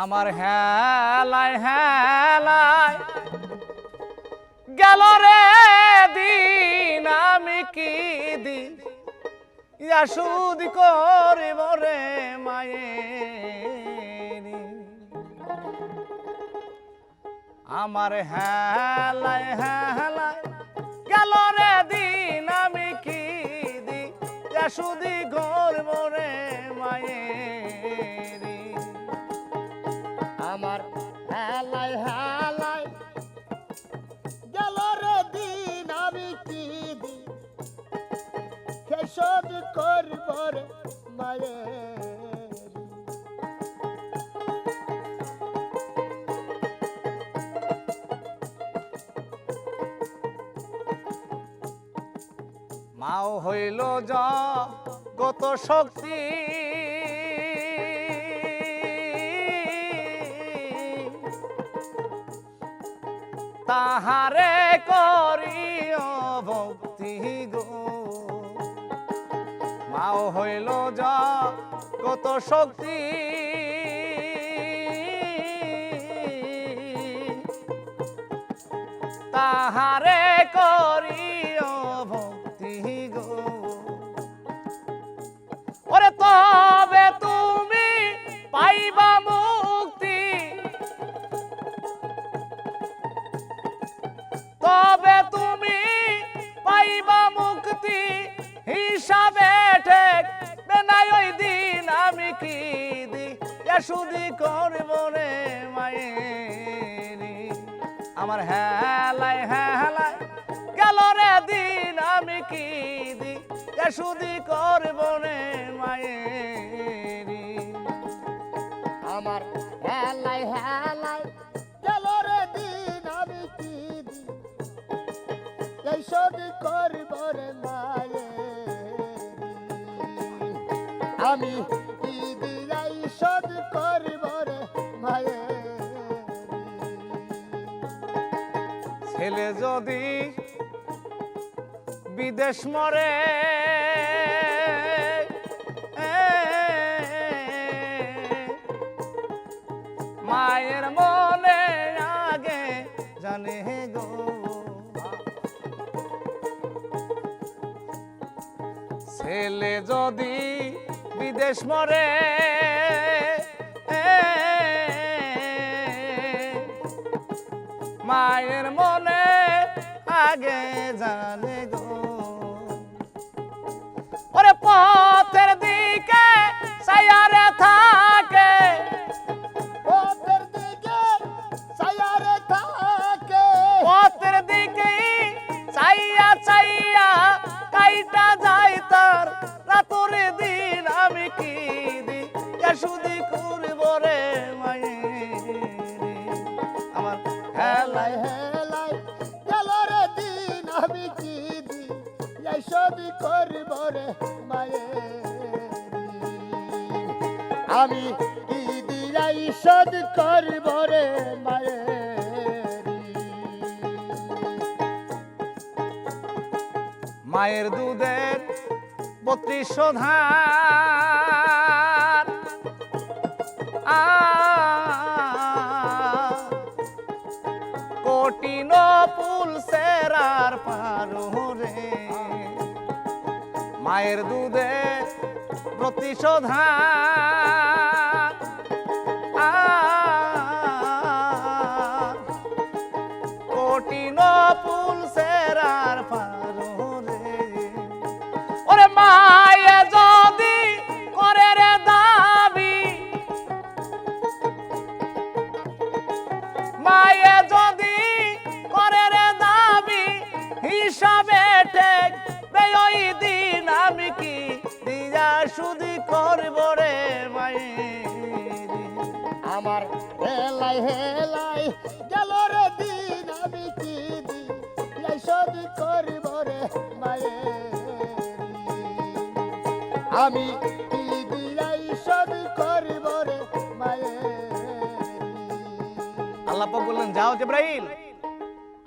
আমার হেলায় হেলায় গেল রে দিন, আমি কি দি ইয়া সুদ করিব রে মায়ের। আমার হেলায় হেলায় গেল রে দিন, আমি কি দি ইয়া সুদি গর্ব রে মায়ের। খেসদ করব মায়ের। মাও হইল কত শক্তি। তাহারে করিও ভক্তি। মাও হইল যা কত শক্তি। তাহারে করিও শুধু করব রে মায়েরি। আমার হেলায় হেলায় গেল রে দিন, আমি কি দি শুধু করব রে মায়েরি। আমার হেলাই হেলাই গেল রে দিন, আমি কি দি এই শোধ করব রে মায়ের। আমি ছেলে যদি বিদেশ মরে মায়ের মনে আগে জানে গো ছেলে যদি বিদেশ মরে মায়ের মনে আগে জানে গো। ওরে পথের দিকে সায়ারে থাকে সবই করব রে মায়ের, আমি কি দিলাই শোধ করব রে মায়ের। মায়ের দুধের বত্রিশশো ধার কঠিন পুল সেরার মায়ের দুধে প্রতিশোধার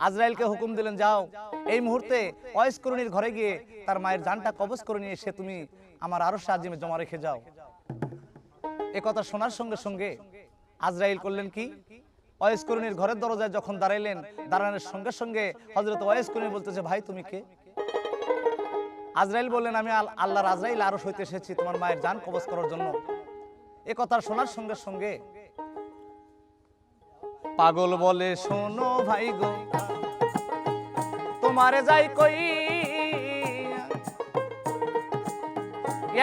আজরাইলকে হুকুম দিলেন, যাও, এই মুহূর্তে অয়েস করুণীর ঘরে গিয়ে তার মায়ের জানটা কবজ করে নিয়ে এসে তুমি আমার আরও সাহায্যে জমা রেখে যাও। এ কথা শোনার সঙ্গে সঙ্গে আজরাইল করলেন কি? ওয়েস করুনির ঘরের দরজায় যখন দাঁড়াইলেন, দাঁড়ানোর সঙ্গে সঙ্গে হজরত করুনি বলতেছে, ভাই, তুমি কে? আজরাইল বললেন, আমি আল- আল্লাহর আজরাইল আরও হইতে এসেছি তোমার মায়ের জান কবজ করার জন্য। এ কথা শোনার সঙ্গে সঙ্গে পাগল বলে, শোনো ভাই গো, তোমারে যাই কই?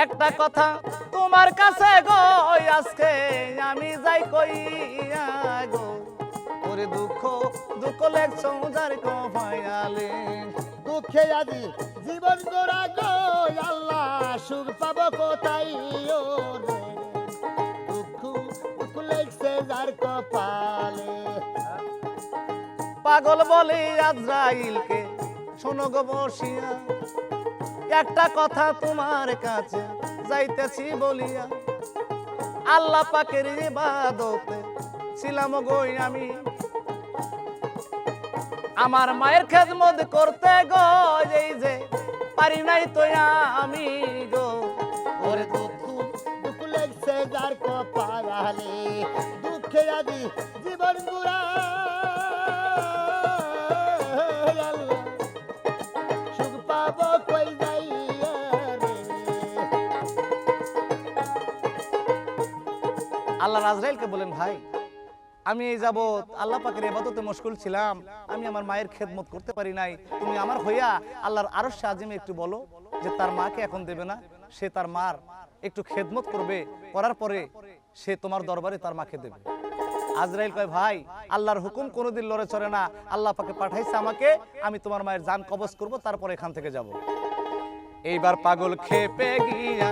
একটা কথা তোমার কাছে গো, আজকে আমি যাই কই গো? ওরে দুঃখ দুঃখ লেখছ যার কপায়ালে দুঃখে আদি জীবন গোড়া গো, আল্লাহ সুখ পাব কোথায় যার কপালে। পাগল বলে আজরাইলকে শোনো গো বসিয়া। একটা কথা তোমার কাছে যাইতেছি বলিয়া। আল্লাহ পাকের ইবাদতে ছিলাম গই আমি। আমার মায়ের খেদমত করতে গো এই যে পারি নাই তো আমি গো। ওরে দুঃখ দুঃখ লেগছে যার কপালে। দুঃখে আদি জীবন গোড়া। আল্লাহ রাজরাইলকে বলেন, ভাই, আমি এই যাবৎ আল্লাহ পাকের এবাদতে মশগুল ছিলাম। আমি আমার মায়ের খেদমত করতে পারি নাই। তুমি আমার হইয়া আল্লাহর আরও আজিমে একটু বলো যে তার মাকে এখন দেবে না। সে তার মার একটু খেদমত করবে। করার পরে সে তোমার দরবারে তার মাকে দেবে। আজরাইল কয়, ভাই, আল্লাহর হুকুম কোনোদিন লড়ে চড়ে না। আল্লাহ পাকে পাঠাইছে আমাকে, আমি তোমার মায়ের জান কবজ করব, তারপর এখান থেকে যাব। এইবার পাগল খেপে গিয়া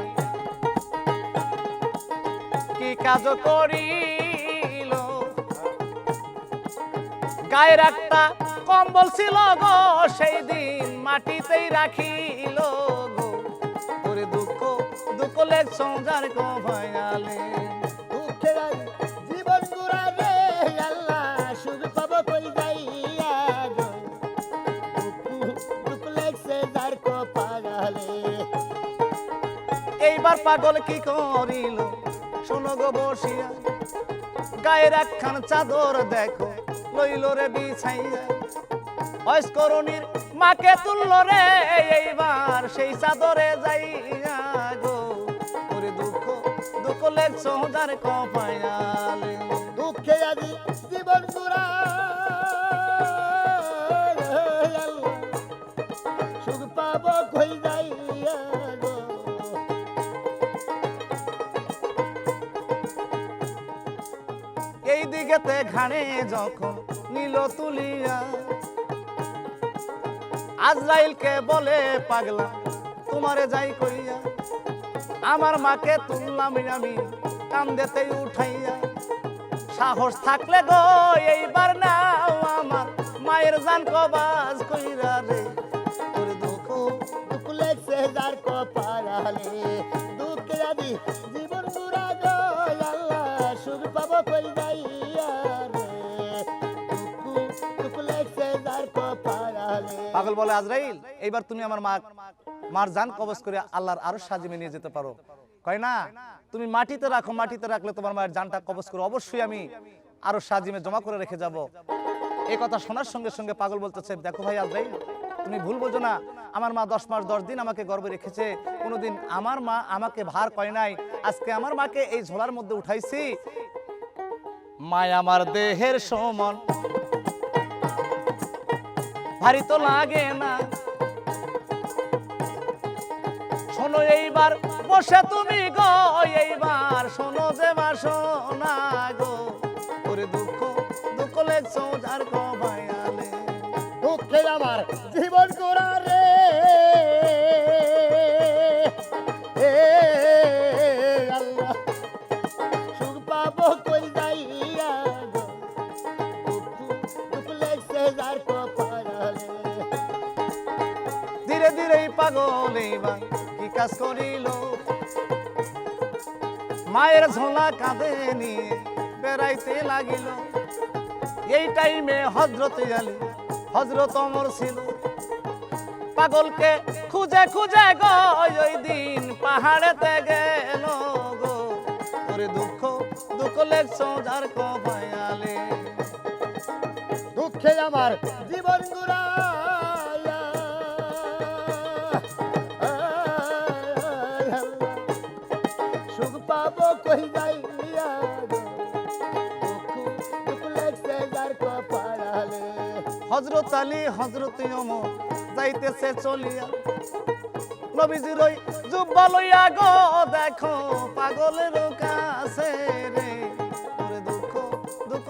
কি কাজ করিল? গায়ের একটা কম্বল ছিল গো, সেই দিন মাটিতেই রাখিল গো। ওরে দুঃখ দুঃখ লেগ সংসার কো ভয়ালে এইবার পাগল কি করিল? শোনো গো বসিয়া, গায়ের একখান চাদর দেখো, লইল রে বিছাইয়া। অস্করণীর মাকে তুলল রে, এইবার সেই চাদরে যাইয়া সহজার কপায়ালে। দুঃখে আদি জীবন গুড়া সুখ পাব কই যাইয়া এই দিকেতে ঘাড়ে যখন নীল তুলিয়া আজরাইলকে বলে পাগলা তোমারে যাই কইয়া আমার মাকে তুললাম আমি কান্দেতে উঠাইয়া সাহস থাকলে গো, এইবার নাও আমার মায়ের জান কবাজ কইরা রে তোর দুঃখ দুঃখ লেগছে যার কপালে দুঃখে আদি জীবন গুড়া গো আল্লাহ সুখ পাব কই যাইয়া রে। দুঃখ দুঃখ লেগছে যার কপালে পাগল বলে আজরাইল, এইবার তুমি আমার মা মার জান কবজ করে আল্লাহর আরও সাজিমে নিয়ে যেতে পারো। কয় না? তুমি মাটিতে রাখো, মাটিতে রাখলে তোমার মায়ের জানটা কবজ করে অবশ্যই আমি আরও সাজিমে জমা করে রেখে যাব। এই কথা শোনার সঙ্গে সঙ্গে পাগল বলতেছে, দেখো ভাই আজরাইল, তুমি ভুল বোঝো না। আমার মা দশ মাস, দশ দিন আমাকে গর্বে রেখেছে। কোনোদিন আমার মা আমাকে ভার কয় নাই। আজকে আমার মাকে এই ঝোলার মধ্যে উঠাইছি। মায় আমার দেহের সমান। ভারী তো লাগে না। শোনো এইবার, বসে তুমি গো, এইবার। শোনো যে মা শোনা গো, ওরে দুঃখ দুঃখ লেগছো যার কবায়ালে কাজ করিল। মায়ের ঝোলা কাঁধে নিয়ে বেড়াইতে লাগিল। এই টাইমে হজরত আলী হজরত অমর ছিল। পাগলকে খুঁজে খুঁজে গো, ওই দিন পাহাড়েতে গেল গো। দুঃখ দুঃখ দুকলে সোজার কভায়ালে দুঃখে আমার আলী হজরত ওমর যাইতেছে চলিয়া। গো, দেখো পাগলের কাছে রে। দুঃখ দুঃখ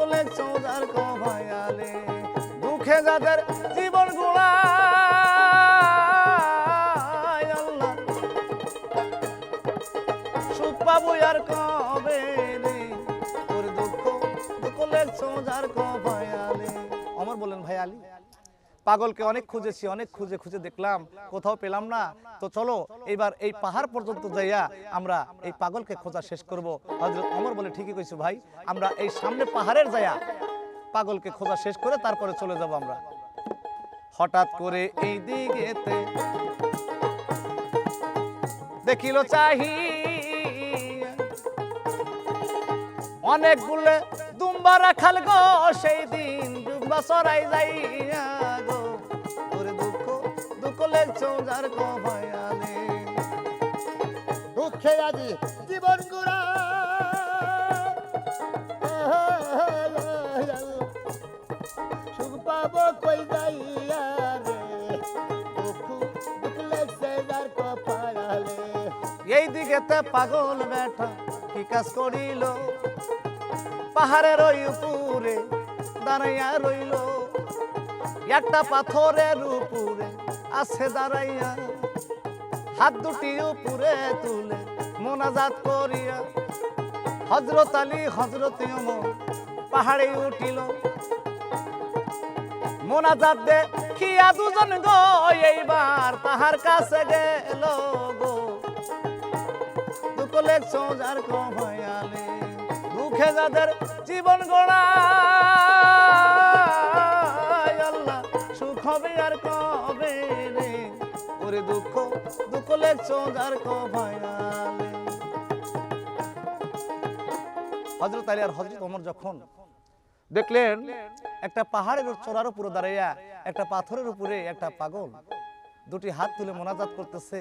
যাদের জীবন আর কবে রে? ওর দুঃখ দুঃখ লেগছো যার কভায়ালে অমর বলেন, ভাই আলী। পাগলকে অনেক খুঁজেছি, অনেক খুঁজে খুঁজে দেখলাম, কোথাও পেলাম না। তো চলো এবার এই পাহাড় পর্যন্ত যাইয়া আমরা এই পাগলকে খোঁজা শেষ করব। হজরত অমর বলে, ঠিকই কইছো ভাই, আমরা এই সামনে পাহাড়ের যাইয়া পাগলকে খোঁজা শেষ করে তারপরে চলে যাব আমরা। হঠাৎ করে এই দিকেতে দেখিল চাহি অনেক গুলে দুম্বা রাখাল গো, সেই দিন দুম্বা সরাই যাইয়া লেগছো যার কো দুঃখে আজি জীবন গুড়া। সুখ পাবো কই যাইয়া এই দিকেতে পাগল বেটা কি কাজ করিল? পাহাড়ের ওই উপরে দাঁড়াইয়া রইল। একটা পাথরের উপরে আছে দাঁড়াইয়া, হাত দুটি উপরে তুলে মোনাজাত করিয়া হজরত আলী হজরত পাহাড়ে উঠিল। মোনাজাত দে খিয়া দুজন গো এইবার তাহার কাছে গেল গো। দুঃখ লেগছো যার কভায়ালে দুঃখে যাদের জীবন গোড়া দুঃখ দুঃখ লেগছো যার কভায়ালে হজরত আলী আর হজরত ওমর যখন দেখলেন একটা পাহাড়ের চড়ার উপরে দাঁড়াইয়া একটা পাথরের উপরে একটা পাগল দুটি হাত তুলে মোনাজাত করতেছে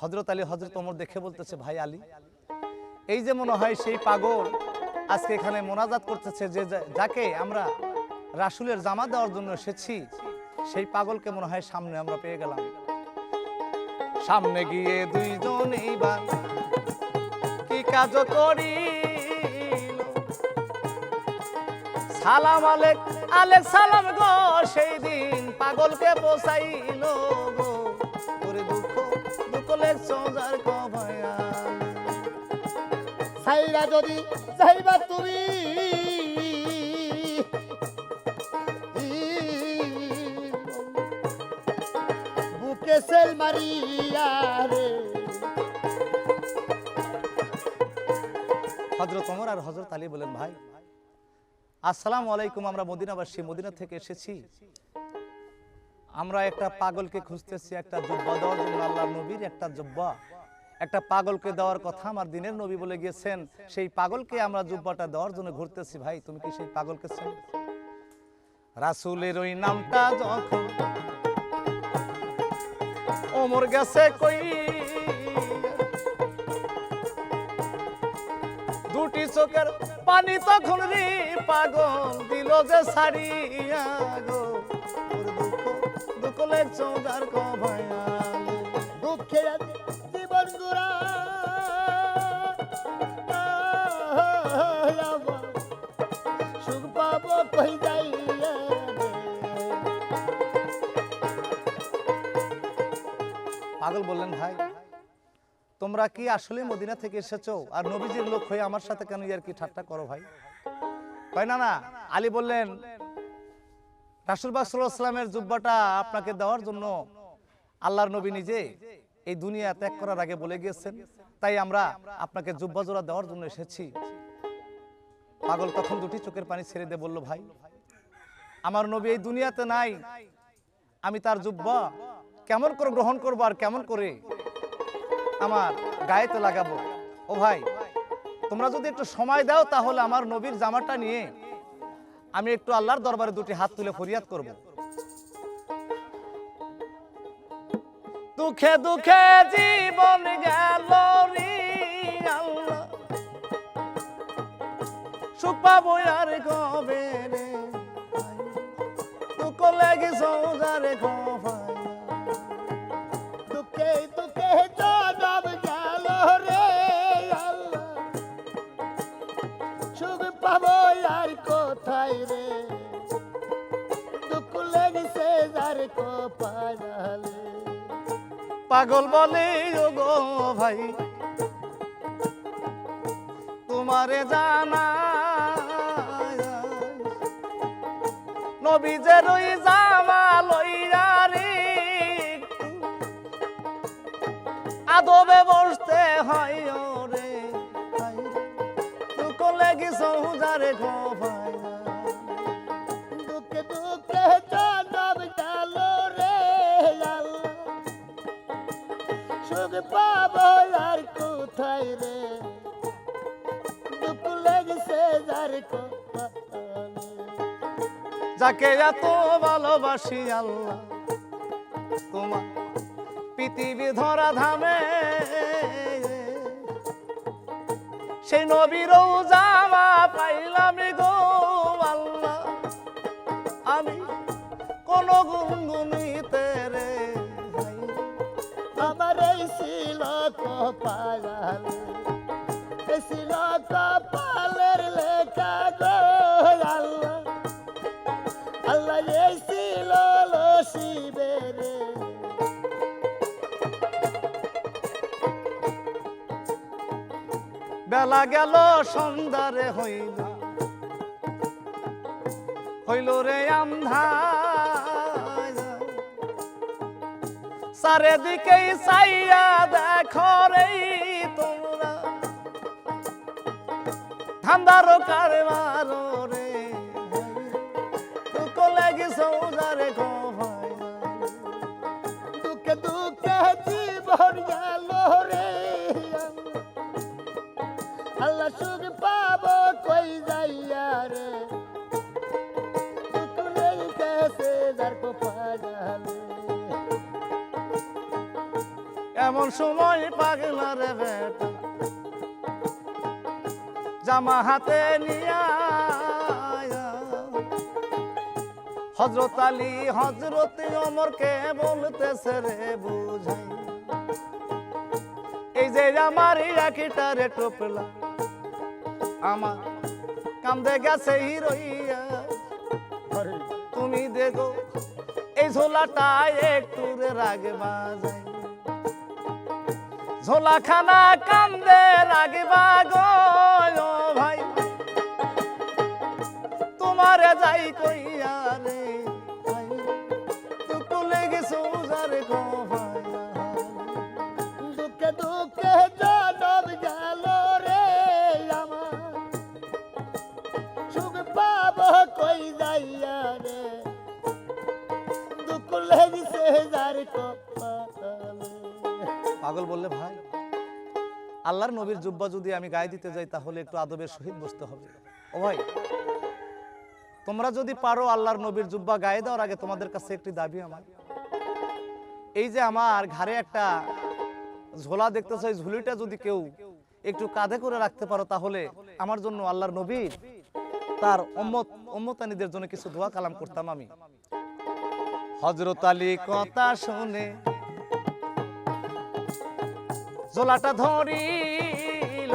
হজরত আলী হজরত ওমর দেখে বলতেছে, ভাই আলী, এই যে মনে হয় সেই পাগল আজকে এখানে মোনাজাত করতেছে, যে যাকে আমরা রাসুলের জামা দেওয়ার জন্য এসেছি, সেই পাগলকে মনে হয় সামনে আমরা পেয়ে গেলাম। সামনে গিয়ে দুইজন এইবার কি কাজ করি সালাম আলেক আলেক সালাম গো, সেই দিন পাগলকে পোসাইল গো। ওরে দুঃখ লেখ সোজার কভায়া যদি চাইবা তুমি সেল মারিয়া রে। হজরত ওমর আর হজরত আলী বলেন, ভাই, আসসালামু আলাইকুম, আমরা মদিনাবাসী। মদিনা থেকে এসেছি। আমরা একটা পাগলকে খুঁজতেছি, একটা জব্বা দেওয়ার জন্য আল্লাহ নবীর একটা জব্বা। একটা পাগলকে দেওয়ার কথা আমার দিনের নবী বলে গিয়েছেন। সেই পাগলকে আমরা জুব্বাটা দেওয়ার জন্য ঘুরতেছি। ভাই, তুমি কি সেই পাগলকে চেনো? রাসূলের ওই নামটা যখন ওমর গেছে কই? দুটি চোখের পানি তখন রে পাগল দিল যে সারিয়া গো। দুঃখ দুঃখ লেগছো যার কভায়ালে পাগল বললেন, ভাই, তোমরা কি আসলে মদিনা থেকে এসেছ? আর নবীজির লোক হয়ে আমার সাথে কেন ইয়ার কি ঠাট্টা করো ভাই? কয় না না। আলী বললেন, রাসুল বাসামের জুব্বাটা আপনাকে দেওয়ার জন্য আল্লাহর নবী নিজে এই দুনিয়া ত্যাগ করার আগে বলে গিয়েছেন। তাই আমরা আপনাকে জুব্বা জোড়া দেওয়ার জন্য এসেছি। পাগল তখন দুটি চোখের পানি ছেড়ে দিয়ে বলল, ভাই, আমার নবী এই দুনিয়াতে নাই। আমি তার জুব্বা কেমন করে গ্রহণ করব আর কেমন করে আমার গায়েতে লাগাবো? ও ভাই, তোমরা যদি একটু সময় দাও তাহলে আমার নবীর জামাটা নিয়ে আমি একটু আল্লাহর দরবারে দুটি হাত তুলে ফরিয়াদ করব। দুঃখে দুঃখে জীবন গেল রে আল্লাহ। সুখ পাবো আর কবে রে দুঃখ লেগে সৌজারে খোফায় পাগল। বলে ও গো ভাই, তোমারে জানা নবীজের ওই জামা লইয়া রে, আদবে বসতে হয় রে তুকো লেগি সৌজারে খোফায় যাকে এত ভালোবাসি আল্লাহ। তোমার পৃথিবী ধরা ধামে। সেই নবীর পাইলাম গো আল্লাহ। আমি কোন গুনগুনিতে রে আমার ছিল কপালে ছিল বেলা গেল, সন্ধ্যারে হইল। হইল রে আমধার চারিদিকে চাইয়া দেখো রে তোমরা। ধান্দার কারবার রে। তুকো লাগি সৌজারে গো পাবো, কই যাইয়া রে? এমন সময় পাগলা রে বেটা, জামা হাতে নিয়া হজরত আলী হজরত অমরকে বলতেছে রে, বুঝাই। এই যে আমার রাখিটা রে টোপলা আমার কামদে গেছে হিরোইয়া। তুমি দেখো এই ঝোলাটা একটু রাগে বাজাই যায় ঝোলা খানা কান্দে রাগে বাগো ভাই। তোমারে যাই কইয়া পাগল বললে ভাই, আল্লাহর নবীর জুব্বা যদি আমি গায়ে দিতে যাই, তাহলে একটু আদবের সহিত বসতে হবে। ও ভাই, তোমরা যদি পারো আল্লাহর নবীর জুব্বা গায়ে দেওয়ার আগে তোমাদের কাছে একটি দাবি আমার। এই যে আমার ঘাড়ে একটা ঝোলা দেখতেছো এই ঝুলিটা যদি কেউ একটু কাঁধে করে রাখতে পারো, তাহলে আমার জন্য আল্লাহর নবীর তার অম্মত উম্মতানিদের জন্য কিছু দোয়া কালাম করতাম আমি। হজরত আলী কথা শুনে জোলাটা ধরিল।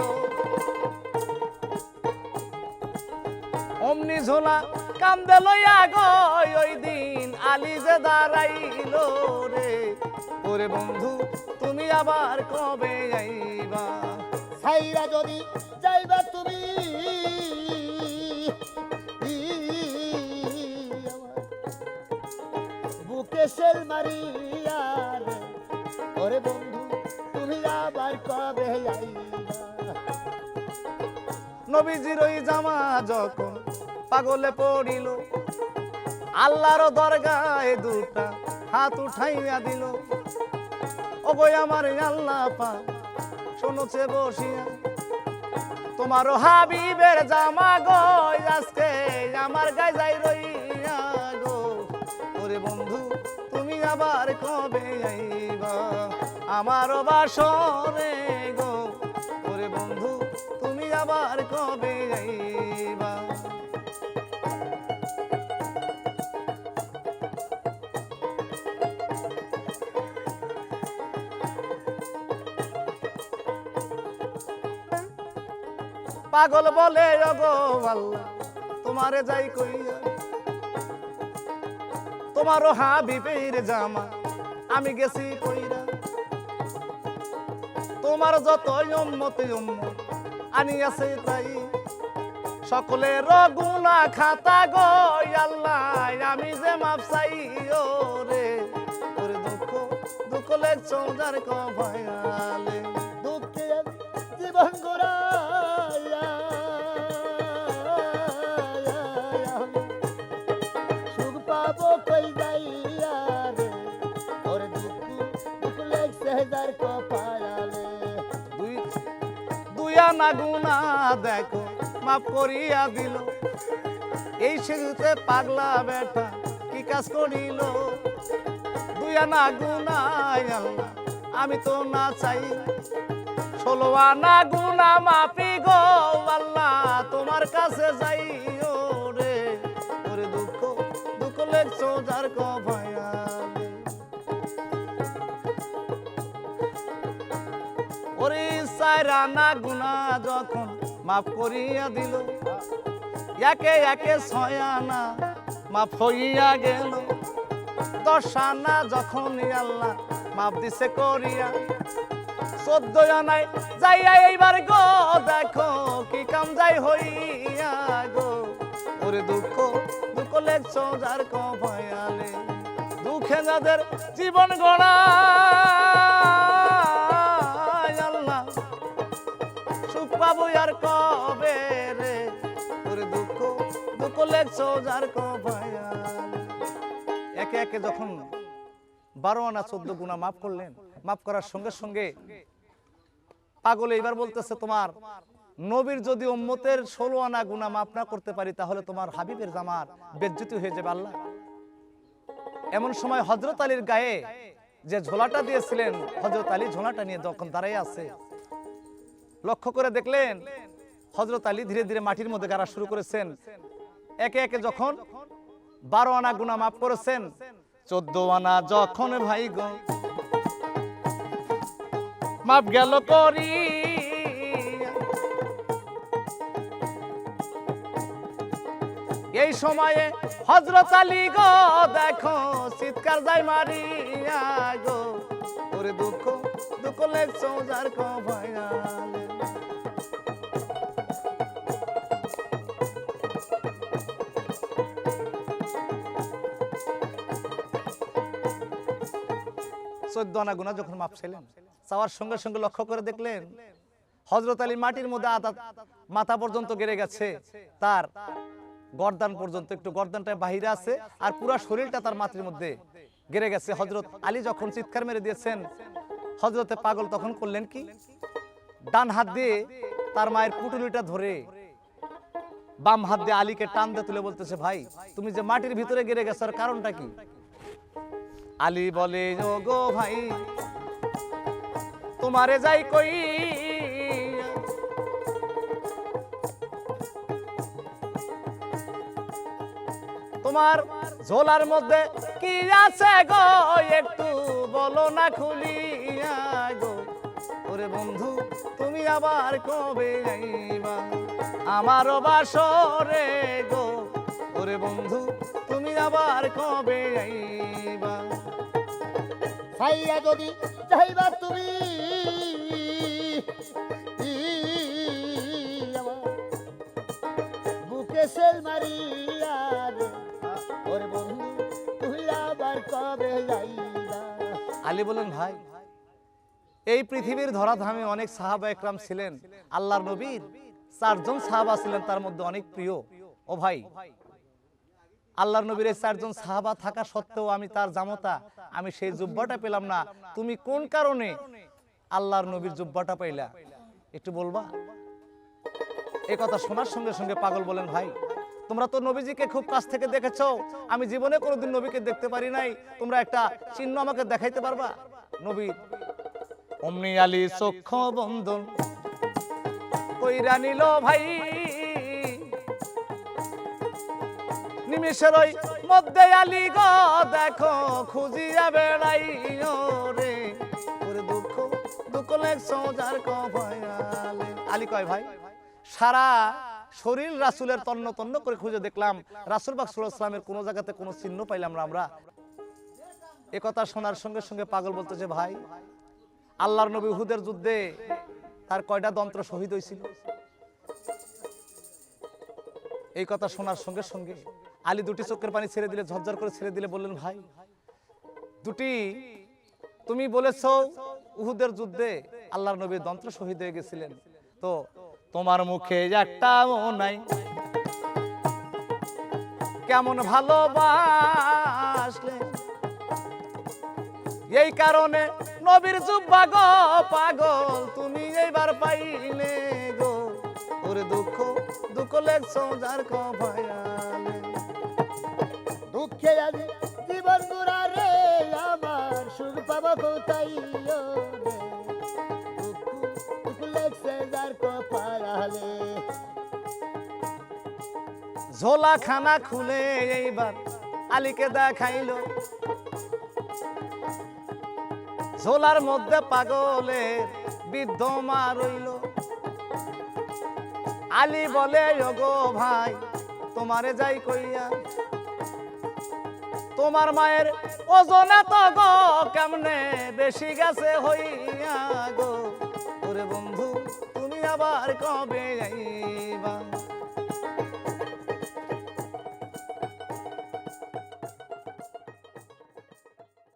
অমনি ঝোলা কান্দে লইয়া গয় ওই দিন আলি যে দাঁড়াইল রে। ওরে বন্ধু, তুমি আবার কবে আইবা সাইরা যদি নবীজির ওই জামা যখন পাগলে পড়িল, আল্লাহর দরগায় দুটা হাত উঠাইয়া দিল। ও গো আমার আল্লাহ পা শোনছে বসিয়া তোমারও হাবিবের জামা গো, আজকে আমার গায়ে যাই রইয়া গো। ওরে বন্ধু, তুমি আবার কবে আইবা? আমারও বাসরে গো। ওরে বন্ধু কবে আইবা পাগল বলে আল্লাহ, তোমারে যাই কইয়া তোমারও হাবিবের জামা, আমি গেছি কইরা। তোমার যত উম্মত উম্মত আনি আছে তাই। সকলের গুণা খাতা গো আল্লাহ আমি যে মাপ চাই ও রে দুঃখ চৌদার কভায়ালে। দুই আনা গুনা দেখো, মাফ করিয়া দিল। এই সিঁড়িতে পাগলা বেটা কি কাজ করিল? দুই আনা গুনা আল্লাহ, আমি তো না চাই। ষোলো আনা গুনা মাপি গো, আল্লাহ, তোমার কাছে যাই ও রে। ওরে দুঃখ দুঃখ লেগছো যার কভায়ালে ওরে সায়রানা গুনা যখন মাফ করিয়া দিল। একে একে ছয়ানা মাফ হইয়া গেল। দশানা যখন আল্লাহ মাফ দিছে করিয়া। চোদ্দ আনাই যাইয়া এইবার গো, দেখো কি কাম যাই হইয়া গো। ওরে দুঃখ দুঃখ লেগছো যার কভায়ালে দুঃখে যাদের জীবন গড়া। একে একে যখন বারো আনা চোদ্দ গুণা মাফ করলেন, মাফ করার সঙ্গে সঙ্গে পাগল এইবার বলতেছে, তোমার নবীর যদি উম্মতের ষোলো আনা গুণা মাফ না করতে পারি, তাহলে তোমার হাবিবের জামার বেজ্জুতি হয়ে যাবে আল্লাহ। এমন সময় হজরত আলীর গায়ে যে ঝোলাটা দিয়েছিলেন হজরত আলী ঝোলাটা নিয়ে যখন দাঁড়াই আছে, লক্ষ্য করে দেখলেন হজরত আলী ধীরে ধীরে মাটির মধ্যে গাড়া শুরু করেছেন। একে একে যখন বারো আনা গুণা মাফ করেছেন, চোদ্দ আনা যখন ভাই গো মাপ গেল করি। এই সময়ে হজরত আলী গো, দেখো চিৎকার যাই মারিয়া গো। ওরে দুঃখ দুঃখ লেগছো যার কভায়ালে চোদ্দ আনা গুণা যখন মাপ ছিলেন, চাওয়ার সঙ্গে সঙ্গে লক্ষ্য করে দেখলেন হজরত আলী মাটির মধ্যে মাথা পর্যন্ত গেড়ে গেছে, তার গর্দান পর্যন্ত, একটু গর্দানটা বাহিরে আছে আর পুরো শরীরটা তার মাটির মধ্যে গেড়ে গেছে। হজরত আলী যখন চিৎকার মেরে দিয়েছেন হজরতে পাগল তখন করলেন কি? ডান হাত দিয়ে তার মায়ের পুটুলিটা ধরে বাম হাত দিয়ে আলীকে টান দিয়ে তুলে বলতেছে, ভাই, তুমি যে মাটির ভিতরে গেড়ে গেছো আর কারণটা কি? আলী বলে ও গো ভাই, তোমারে যাই কই? তোমার ঝোলার মধ্যে কি আছে গো? একটু বলো না খুলিয়া গো। ওরে বন্ধু, তুমি আবার কবে যাইবা আমারও বাসরে গো। ওরে বন্ধু, তুমি আবার কবে যাইবা খাইয়া যদি তুমি বুকে সেল মারিয়া রে বন্ধু কবে যাইবা? আলী বলেন ভাই, এই পৃথিবীর ধরাধামে অনেক সাহাবা একরাম ছিলেন। আল্লাহর নবীর চারজন সাহাবা ছিলেন, তার মধ্যে অনেক প্রিয়। ও ভাই আল্লাহর নবীর চারজন সাহাবা থাকা সত্ত্বেও আমি তার জামতা, আমি সেই জুব্বাটা পেলাম না। তুমি কোন কারণে আল্লাহর নবীর জুব্বাটা পাইলা? একটু বলবা? এই কথা শোনার সঙ্গে সঙ্গে পাগল বলেন, ভাই, তোমরা তো নবীজিকে খুব কাছ থেকে দেখেছ। আমি জীবনে কোনোদিন নবীকে দেখতে পারি নাই। তোমরা একটা চিহ্ন আমাকে দেখাইতে পারবা? নবী, অমনি আলী চক্ষ বন্ধন কইরা নিল ভাই। নিমিষের মধ্যে আলী গ, দেখো রে। ওরে দুঃখ দুঃখ কয়, ভাই, সারা শরীর রাসুলের তন্ন তন্ন করে খুঁজে দেখলাম। রাসুল বাক কোনো জায়গাতে কোনো চিহ্ন পাইলাম না আমরা। এ কথা শোনার সঙ্গে সঙ্গে পাগল বলতেছে, ভাই, আল্লাহর নবী হুদের যুদ্ধে তার কয়টা যন্ত্র শহীদ হয়েছিল এই কথা শোনার সঙ্গে সঙ্গে আলী দুটি চোখের পানি ছেড়ে দিলে, ঝরঝর করে ছেড়ে দিলে বললেন, ভাই, দুটি, তুমি বলেছ উহুদের যুদ্ধে আল্লাহর নবীর যন্ত্র শহীদ হয়ে গেছিলেন। তো তোমার মুখে একটাও নাই। কেমন ভালোবাসলে? এই কারণে নবীর জুব্বা গো, পাগল, তুমি এইবার পাইলে গো। ওরে দুঃখ দুঃখ লেখছো যার কভায়ালে দুঃখে জীবন রে, আমার সুখ পাবো কোথায় ঝোলা খানা খুলে এইবার আলীকে দেখাইলো। ঝোলার মধ্যে পাগলে বৃদ্ধ মা রইল। আলী বলে ভাই, তোমারে যাই কইয়া তোমার মায়ের ওজন এত গো কেমনে বেশি গেছে হইয়া গো? ওরে বন্ধু, তুমি আবার কবে যাইবা